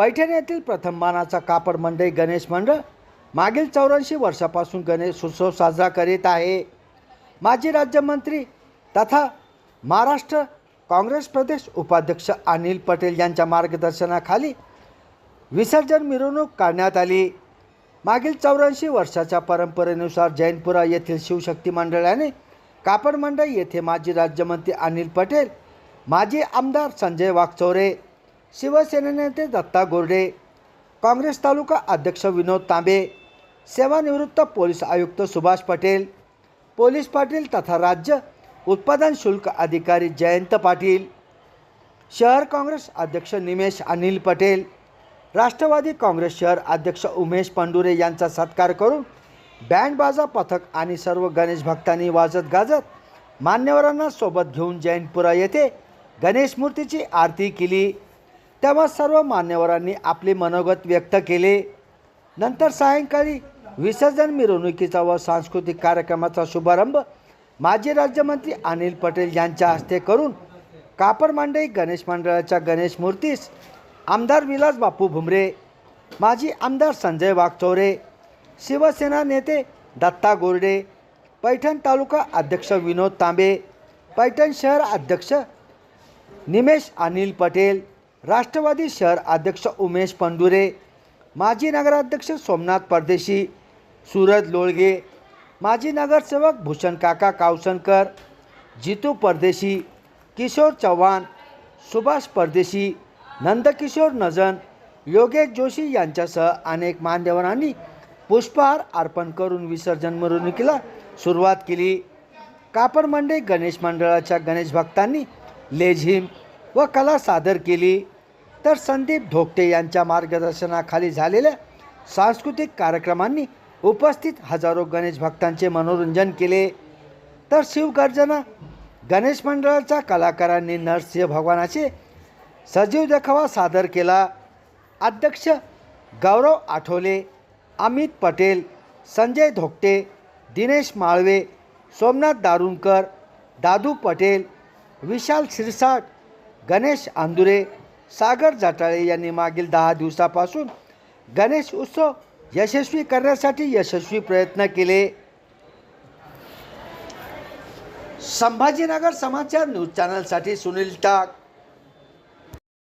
पैठण येथील प्रथम मानाचा कापड मंडई गणेश मंडळ मागील चौऱ्याऐंशी वर्षापासून गणेश उत्सव साजरा करीत आहे. माजी राज्यमंत्री तथा महाराष्ट्र काँग्रेस प्रदेश उपाध्यक्ष अनिल पटेल यांच्या मार्गदर्शनाखाली विसर्जन मिरवणूक काढण्यात आली. मागील चौऱ्याऐंशी वर्षाच्या परंपरेनुसार जैनपुरा येथील शिवशक्ती मंडळाने कापड मंडई येथे माजी राज्यमंत्री अनिल पटेल माजी आमदार संजय वाघचौरे शिवसेना नेते दत्ता गोरडे काँग्रेस तालुका अध्यक्ष विनोद तांबे सेवानिवृत्त पोलीस आयुक्त सुभाष पटेल पोलीस पाटील तथा राज्य उत्पादन शुल्क अधिकारी जयंत पाटील शहर काँग्रेस अध्यक्ष निमेश अनिल पटेल राष्ट्रवादी काँग्रेस शहर अध्यक्ष उमेश पंडुरे यांचा सत्कार करून बँड बाजा पथक आणि सर्व गणेश भक्तांनी वाजत गाजत मान्यवरांना सोबत घेऊन जैनपुरा येथे गणेश मूर्तीची आरती केली. तेव्हा सर्व मान्यवरांनी आपले मनोगत व्यक्त केले. नंतर सायंकाळी विसर्जन मिरवणुकीचा व सांस्कृतिक कार्यक्रमाचा शुभारंभ माजी राज्यमंत्री अनिल पटेल यांच्या हस्ते करून कापरमांडई गणेश मंडळाच्या गणेश मूर्तीस आमदार विलास बापू भुमरे माजी आमदार संजय वाघचौरे शिवसेना नेते दत्ता गोरडे पैठण तालुका अध्यक्ष विनोद तांबे पैठण शहर अध्यक्ष निमेश अनिल पटेल राष्ट्रवादी शहर अध्यक्ष उमेश पंडुरे माजी नगराध्यक्ष सोमनाथ परदेशी सूरज लोळगे माजी नगरसेवक भूषण काका कावसनकर जितू परदेशी किशोर चव्हाण सुभाष परदेशी नंदकिशोर नजन योगेश जोशी यांच्यासह अनेक मान्यवरांनी पुष्पहार अर्पण करून विसर्जन मिरवणुकीला सुरुवात केली. कापड मंडई गणेश मंडळाच्या गणेश भक्तांनी लेझिम व कला सादर केली. तर संदीप धोकटे यांच्या मार्गदर्शनाखाली झालेल्या सांस्कृतिक कार्यक्रमांनी उपस्थित हजारो गणेश भक्तांचे मनोरंजन केले. तर शिवगर्जना गणेश मंडळाच्या कलाकारांनी नरसिंह भगवानाचे सजीव देखावा सादर केला. अध्यक्ष गौरव आठवले अमित पटेल संजय धोकटे दिनेश माळवे सोमनाथ दारुणकर दादू पटेल विशाल शिरसाट गणेश आंदुरे सागर जाटाळे यांनी मागील दहा दिवसापासून गणेश उत्सव यशस्वी करण्यासाठी यशस्वी प्रयत्न केले. संभाजीनगर समाचार न्यूज चॅनलसाठी सुनील टाक.